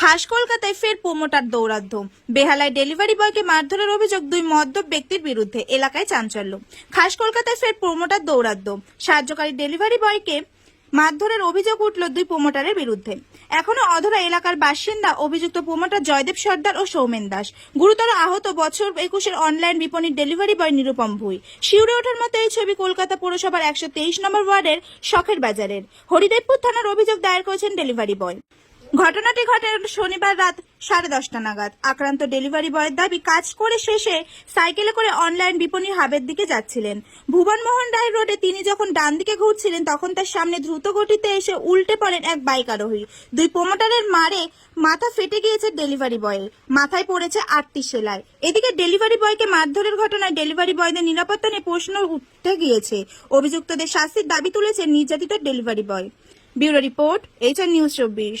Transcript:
খাস কলকাতায় ফের প্রোমোটার দৌরাধ্য বেহালায় ডেলিভারি বয়কে মারধরের অভিযোগ দুই মদ্যপ ব্যক্তির বিরুদ্ধে, এলাকায় চাঞ্চল্য। খাস কলকাতায় ফের প্রোমোটার দৌরাধ্য সাহায্যকারী ডেলিভারি বয়কে মারধরের অভিযোগ উঠল দুই প্রোমোটারের বিরুদ্ধে। এখনও অধরা এলাকার বাসিন্দা অভিযুক্ত প্রোমোটার জয়দেব সর্দার ও সৌমেন দাস। গুরুতর আহত বছর একুশের অনলাইন বিপণীর ডেলিভারি বয় নিরুপম ভুই। শিউরে ওঠার মতো এই ছবি কলকাতা পৌরসভার একশো তেইশ নম্বর ওয়ার্ডের শখের বাজারের। হরিদেবপুর থানার অভিযোগ দায়ের করেছেন ডেলিভারি বয়। ঘটনাটি ঘটে শনিবার রাত সাড়ে দশটা নাগাদ। আক্রান্ত ডেলিভারি বয়ের দাবি, কাজ করে শেষে সাইকেলে করে অনলাইন বিপণীর হাবের দিকে যাচ্ছিলেন। ভুবনমোহন রায় রোডে তিনি যখন ডান দিকে ঘুরছিলেন, তখন তার সামনে দ্রুত গতিতে এসে উল্টে পড়েন এক বাইক আরোহী। দুই প্রমোটারের মারে মাথা ফেটে গিয়েছে ডেলিভারি বয়ের। মাথায় পড়েছে আটটি সেলাই। এদিকে ডেলিভারি বয়কে মারধরের ঘটনায় ডেলিভারি বয়দের নিরাপত্তা নিয়ে প্রশ্ন উঠতে গিয়েছে। অভিযুক্তদের শাস্তির দাবি তুলেছে নির্যাতিত delivery boy. Bureau report, HR news চব্বিশ।